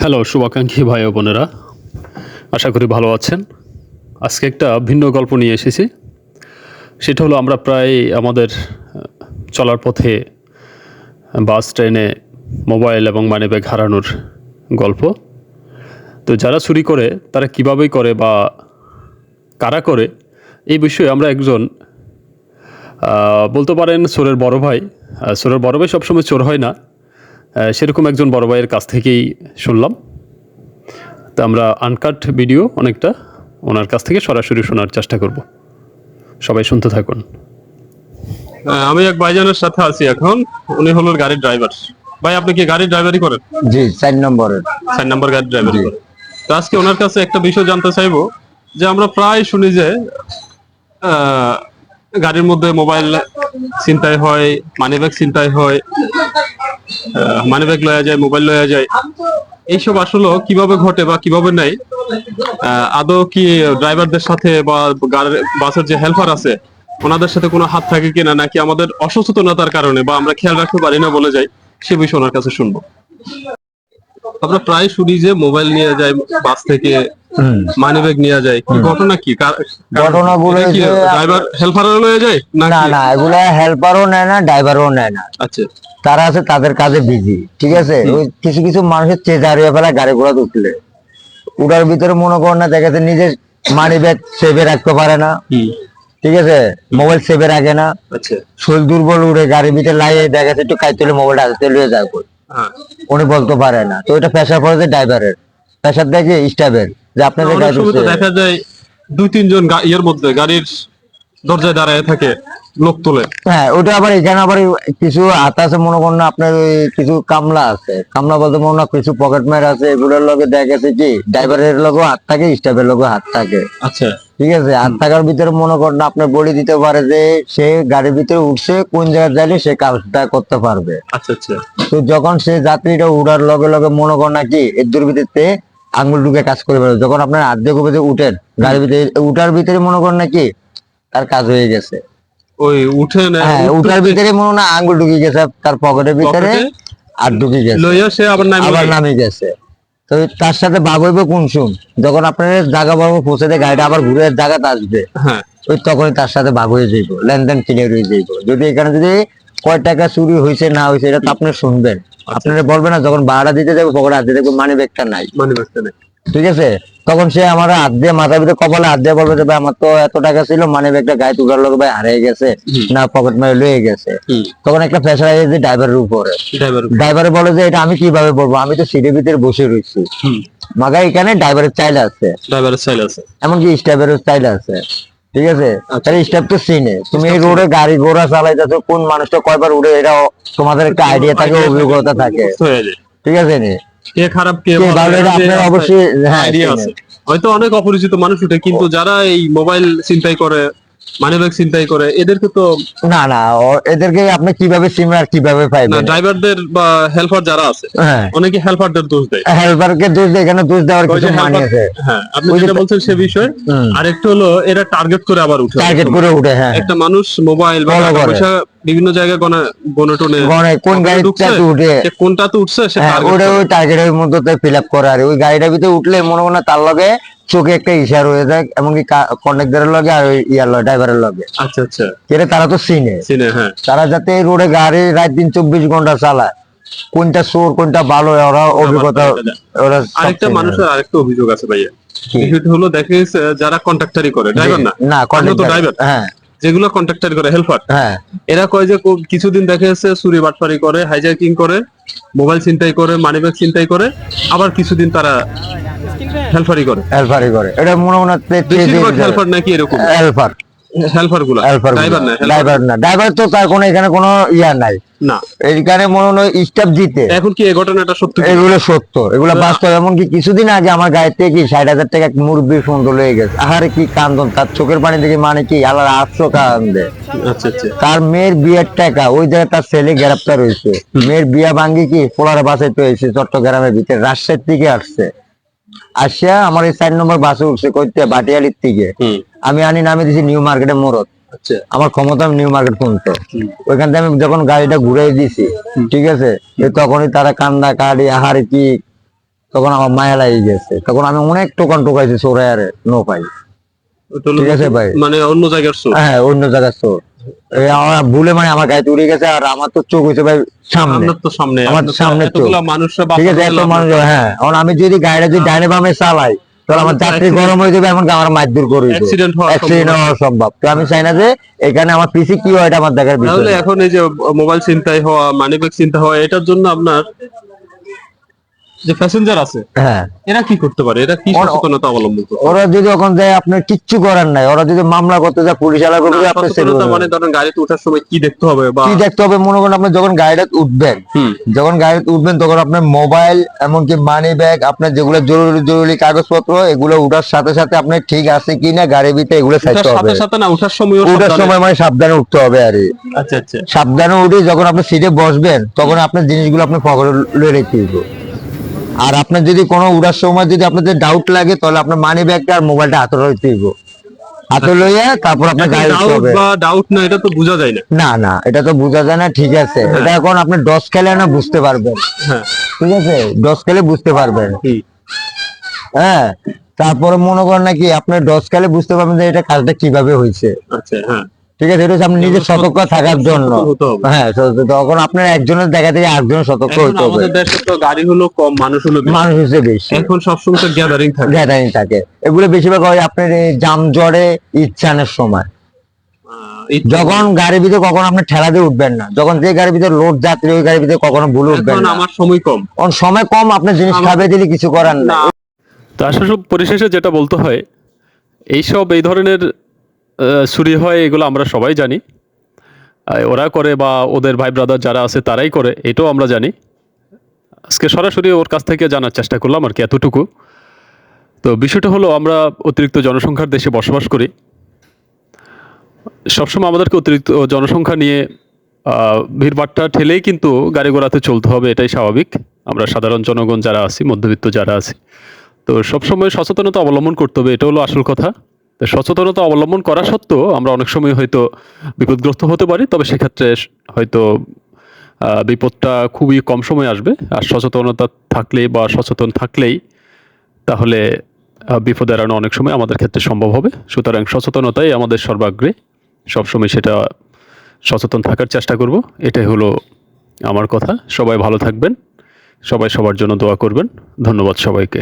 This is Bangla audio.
হ্যালো শুভাকাঙ্ক্ষী ভাই ও বোনেরা। আশা করি ভালো আছেন। আজকে একটা ভিন্ন গল্প নিয়ে এসেছি। সেটা হলো আমরা প্রায় আমাদের চলার পথে, বাস, ট্রেনে, মোবাইল এবং মানিব্যাগ হারানোর গল্প। তো যারা চুরি করে, তারা কীভাবেই করে বা কারা করে, এই বিষয়ে আমরা একজন বলতে পারেন চোরের বড় ভাই। চোরের বড় ভাই সবসময় চোর হয় না। সেরকম একজন বড় ভাইয়ের কাছ থেকেই শুনলাম। তা আমরা আনকাট ভিডিও অনেকটা ওনার কাছ থেকে সরাসরি শোনার চেষ্টা করব। সবাই শুনতে থাকুন। আমি এক ভাইজানের সাথে আছি এখন। উনি হলো গাড়ির ড্রাইভার। ভাই আপনি কি গাড়ির ড্রাইভারি করেন? জি চার নম্বরের। চার নম্বর গাড়ির ড্রাইভারি করেন। তো আজকে ওনার কাছে একটা বিষয় জানতে চাইব যে আমরা প্রায় শুনি যে গাড়ির মধ্যে মোবাইল চিন্তাই হয়, মানিব্যাগ চিন্তাই হয় মানি ব্যাগ লয়া যায়, মোবাইল লয়া যায়। এইসব আসলে কীভাবে ঘটে বা কীভাবে নাই আদৌ কি ড্রাইভারদের সাথে বা বাসের যে হেল্পার আছে, ওনাদের সাথে কোনো হাত থাকে কিনা, নাকি আমাদের অসচেতনতার কারণে বা আমরা খেয়াল রাখতে পারি না বলে যাই, সে বিষয়ে ওনার কাছে শুনব। আমরা প্রায় শুনি যে মোবাইল নিয়ে যায় বাস থেকে মানিব্যাগ নিয়ে যায়। কি ঘটনা কি? কার- কার- ঘটনাগুলো কি ড্রাইভার হেল্পারও লয়ে যায় না না এগুলা হেল্পারও নেয় না ড্রাইভারও নেয় না। আচ্ছা। তারা আছে তাদের কাজে বিজি ঠিক আছে? ওই কিছু কিছু মানুষের দাঁড়িয়ে ফেলা গাড়ি ঘোড়া উঠলে উঠার ভিতরে মনে করেন না দেখা যাচ্ছে নিজের মানি ব্যাগ সেভে রাখতে পারে না। ঠিক আছে? মোবাইল সেভে রাখে না। আচ্ছা। শরীর দুর্বল উড়ে গাড়ির ভিতরে লাইয়ে দেখা যাচ্ছে একটু কাজ তুলে মোবাইলটা হাতে লয়ে যায়। উনি বলতে পারে না। তো এটা প্রেশার পড়ে ড্রাইভারের প্রেশার দেখে স্টাফের যে আপনাদের। দেখা যায় দুই তিনজন ইয়ের মধ্যে গাড়ির দরজায় দাঁড়ায় থাকে লোক তোলে। হ্যাঁ ওটা আবার এখানে আবার কিছু হাত আছে মনে করেন না আপনার ওই কিছু কামলা আছে। কামলা বলতে মনে হয় কিছু পকেট মার আছে এগুলোর লগে দেখা গেছে কি ড্রাইভারের লগে হাত থাকে স্টাফের লগে হাত থাকে। আচ্ছা। ঠিক আছে হাত থাকার ভিতরে মনে করেন না আপনার বলে দিতে পারে যে সে গাড়ির ভিতরে উঠছে কোন জায়গায় যাইলে সে কাজটা করতে পারবে। আচ্ছা আচ্ছা। তো যখন সে যাত্রীটা উঠার লগে লগে মনে করেন না কি এর দুর্ভিতে আঙ্গুল ঢুকে কাজ করে পারবে যখন আপনার আর্ধেক উপরে উঠেন গাড়ির ভিতরে উঠার ভিতরে মনে করেন না কি তার কাজ হয়ে গেছে। ওই উঠে না হ্যাঁ উঠার ভিতরে মনে হয় না আঙ্গুল ঢুকে গেছে তার পকেটের ভিতরে আর ঢুকে গেছে। লইয়া সে আবার নামে গেছে। তো তার সাথে হইবে কোন শুন যখন আপনার জায়গা বাবু পৌঁছে দেয় গাড়িটা আবার ঘুরে জায়গাতে আসবে। হ্যাঁ। ওই তখনই তার সাথে ভাগ হয়ে যাইব লেনদেন ক্লিয়ার হয়ে যাইব। যদি এখানে যদি কয় টাকা চুরি হয়েছে না হয়েছে এটা তো আপনি শুনবেন। আপনারা বলবেন না যখন ভাড়া দিতে যাব পকেটে হাতে দেখব মানি ব্যাগটা নাই। মানি ব্যাগটা নেই। ঠিক আছে? তখন সে আমার হাত দিয়ে মাথার ভিতরে কপালে হাত দিয়ে বলবে যে ভাই আমার তো এত টাকা ছিল মানি ব্যাগটা গায়ে তুলার লোক ভাই হারিয়ে গেছে না পকেট মারে লয়ে গেছে। তখন একটা প্রেশার যে ড্রাইভারের উপরে। ড্রাইভারে বলে যে এটা আমি কীভাবে বলব? আমি তো সিটের ভিতরে বসে রয়েছি। মাগা এখানে ড্রাইভারের চাইল আছে। ড্রাইভারের সাইল আছে। এমনকি স্টাফেরও চাইল আছে। ঠিক আছে? আচ্ছা। তাহলে স্টাফ তো চিনে। তুমি এই রোডে গাড়ি ঘোড়া চালাইতেছো কোন মানুষটা কয়বার উড়ে এটা তোমাদের একটা আইডিয়া থাকে অভিজ্ঞতা থাকে। বুঝতে হয়ে যায় ঠিক আছে নি? কে খারাপ কে আপনার অবশ্যই হ্যাঁ হয়তো অনেক অপরিচিত মানুষ উঠে কিন্তু যারা এই মোবাইল চিন্তাই করে মানিব্যাগ চিন্তাই করে এদেরকে তো না না এদেরকে আপনি কীভাবে সিম আর কীভাবে না পাইবেন ড্রাইভারদের বা হেল্পার যারা আছে হ্যাঁ। অনেকে হেল্পারদের দোষ দেয়। হেল্পারকে দোষ দিয়ে এখানে দোষ দেওয়ার কিছু মানে আছে। হ্যাঁ আপনি যেটা বলছেন সে বিষয় আরেকটা হলো এরা টার্গেট করে আবার উঠে টার্গেট করে উঠে হ্যাঁ। একটা মানুষ মোবাইল বা টাকা পয়সা বিভিন্ন জায়গায় গনে গনে টনে গনে কোন ওখানে গাড়িটা ঢুকছে, উঠে? কোনটাতে উঠছে সে হ্যাঁ ওটা ওই টার্গেটের মধ্যে ফিল আপ করে আর ওই গাড়িটার ভিতরে উঠলে মনে মনে তার লগে চোখে একটা ইশার হয়ে যায় এমনকি কন্ডাক্টরের লগে আর ইয়ার লগে ড্রাইভারের লগে। আচ্ছা আচ্ছা। এটা তারা তো চিনে। চিনে হ্যাঁ। তারা যাতে এই রোডে গাড়ি রাত দিন চব্বিশ ঘণ্টা চালায় কোনটা চোর কোনটা ভালো ওরা অভিজ্ঞতা ওরা আরেকটা মানুষের আরেকটা অভিযোগ আছে ভাইয়া? বিষয়টা হলো দেখে যারা কন্ট্রাক্টারি করে ড্রাইভার না? না তো কন্ডাক্টর হ্যাঁ। যেগুলো কন্ট্রাক্টর করে হেল্পার হ্যাঁ। এরা কয় যে কিছুদিন দেখে যাচ্ছে চুরি বাটপারি করে হাইজ্যাকিং করে মোবাইল ছিনতাই করে মানি ব্যাগ চিন্তাই করে আবার কিছুদিন তারা হেল্পারি করে। হেলফারি করে। এটা মনে মনে হেল্পার নাকি এরকম হেল্পার গুলা? হেলফার ড্রাইভার না ড্রাইভার না। ড্রাইভার তো তার কোনো এখানে কোনো ইয়া নাই। না। এইখানে মনে হয় স্টাফ জিতে। এখন কি এই ঘটনাটা সত্যি এগুলো সত্য। এগুলো বাস্তব। এমনকি কিছুদিন আগে আমার গাড়িতে কি ষাট হাজার টাকা সুন্দর হয়ে গেছে। আহারে কি কান্দন তার চোখের পানি থেকে মানে কি আল্লাহ আটশো কান্দে। আচ্ছা আচ্ছা। তার মেয়ের বিয়ের টাকা ওই জায়গায় তার ছেলে গ্রেপ্তার হয়েছে। মেয়ের বিয়া ভাঙ্গি কি পোলারে বাসে এসে চট্টগ্রামের ভিতরে রাজশাহীর থেকে আসছে। আসিয়া আমার এই চার নম্বর বাসে উঠছে কইতে বাটিয়ালির থেকে আমি আনি নামে দিছি নিউ মার্কেটে মোড়ত আচ্ছা। আমার ক্ষমতা নিউ মার্কেট শুনতো ওইখান থেকে আমি যখন গাড়িটা ঘুরাই দিছি ঠিক আছে তখনই তারা কান্দা কাড়ি আহারে কি তখন আমার মায়া লাগে গেছে। তখন আমি অনেক টোকান টোকাইছি চোরে আরে নো পাই ঠিক আছে ভাই। মানে অন্য জায়গার হ্যাঁ অন্য জায়গার চোর। এই আমার ভুলে মানে আমার গায়ে উড়ে গেছে আর আমার তো চোখ হয়েছে ভাই সামনে। তো সামনে আমার তো সামনে। মানুষরা ঠিক আছে এত মানুষ হ্যাঁ এখন আমি যদি গাড়িটা যদি ডাইনে বামে চালাই তাহলে আমার যাত্রী গরম হয়ে যাবে এমনকি আমার করে দিবে। Accident হওয়ার অ্যাক্সিডেন্ট হওয়া সম্ভব। তো আমি চাই না যে এখানে আমার পিসি কি হয় এটা আমার দেখার বিষয়। এখন এই যে মোবাইল চিন্তায় হওয়া মানিব্যাগ চিন্তা হওয়া এটার জন্য আপনার যে প্যাসেঞ্জার আছে হ্যাঁ। এরা কি করতে পারে? এরা কি সচেতনতা অবলম্বন করতে ওরা যদি ওখান যায় আপনার কিচ্ছু করার নাই। ওরা যদি মামলা করতে যায় পুলিশ আলা করতে যায় আপনার সচেতনতা মানে ধরেন গাড়িতে ওঠার সময় কি দেখতে হবে বা কি দেখতে হবে? মনে করেন আপনি যখন গাড়িটা উঠবেন যখন গাড়িতে উঠবেন তখন আপনার মোবাইল এমনকি মানি ব্যাগ আপনার যেগুলো জরুরি জরুরি কাগজপত্র এগুলো উঠার সাথে সাথে আপনি ঠিক আছে কিনা গাড়ি ভিতরে এগুলো ওঠার চাইতে হবে। সাথে সাথে না ওঠার সময় উঠার সময় মানে সাবধানে উঠতে হবে আর। আচ্ছা আচ্ছা। সাবধানে উঠে যখন আপনি সিটে বসবেন তখন আপনার জিনিসগুলো আপনি পকেটে রেখে দিব আর আপনার যদি কোনো উড়ার সময় যদি আপনাদের ডাউট লাগে তাহলে আপনার মানি ব্যাগটা আর মোবাইলটা হাতে রইতে দিব হাতে লইয়া তারপর আপনার গাড়ি হবে ডাউট না এটা তো বোঝা যায় না। না না এটা তো বোঝা যায় না ঠিক আছে। এটা এখন আপনি ডস খেলে না বুঝতে পারবেন। হ্যাঁ। ঠিক আছে? ডস খেলে বুঝতে পারবেন। হ্যাঁ তারপরে মনে করেন নাকি আপনার ডস খেলে বুঝতে পারবেন যে এটা কাজটা কীভাবে হয়েছে আচ্ছা হ্যাঁ। ঠিক আছে এটা আপনি নিজে সতর্ক থাকার জন্য। হ্যাঁ তখন আপনার একজনের দেখা থেকে আরেকজনের সতর্ক হতে হবে। আমাদের দেশে তো গাড়ি হলো কম মানুষ হলো বেশি। মানুষ হচ্ছে বেশি। এখন সবসময় তো গ্যাদারিং থাকে। গ্যাদারিং থাকে। এগুলো বেশিরভাগ হয় আপনার এই জাম জড়ে ইচ্ছানের সময়। যখন গাড়ির ভিতরে কখনো আপনি ঠেলা দিয়ে উঠবেন না যখন যে গাড়ির ভিতরে লোড যাত্রী ওই গাড়ির ভিতরে কখনো ভুলে উঠবেন না। আমার সময় কম। কারণ সময় কম আপনার জিনিস খাবে দিলে কিছু করার না। তো আসলে সব পরিশেষে যেটা বলতে হয় এইসব এই ধরনের চুরি হয় এগুলো আমরা সবাই জানি। ওরা করে বা ওদের ভাই ব্রাদার যারা আছে তারাই করে, এটাও আমরা জানি। আজকে সরাসরি ওর কাছ থেকে জানার চেষ্টা করলাম আর কি এতটুকু। তো বিষয়টা হলো আমরা অতিরিক্ত জনসংখ্যার দেশে বসবাস করি। সবসময় আমাদেরকে অতিরিক্ত জনসংখ্যা নিয়ে ভিড়ভাট্টা ঠেলেই কিন্তু গাড়ি ঘোড়াতে চলতে হবে, এটাই স্বাভাবিক। আমরা সাধারণ জনগণ যারা আছি, মধ্যবিত্ত যারা আছি, তো সবসময় সচেতনতা অবলম্বন করতে হবে, এটা হলো আসল কথা। তো সচেতনতা অবলম্বন করা সত্ত্বেও আমরা অনেক সময় হয়তো বিপদগ্রস্ত হতে পারি, তবে সেক্ষেত্রে হয়তো বিপদটা খুবই কম সময় আসবে। আর সচেতনতা থাকলেই বা সচেতন থাকলেই তাহলে বিপদ এড়ানো অনেক সময় আমাদের ক্ষেত্রে সম্ভব হবে। সুতরাং সচেতনতাই আমাদের সর্বাগ্রে। সবসময় সেটা সচেতন থাকার চেষ্টা করব। এটাই হলো আমার কথা। সবাই ভালো থাকবেন। সবাই সবার জন্য দোয়া করবেন। ধন্যবাদ সবাইকে।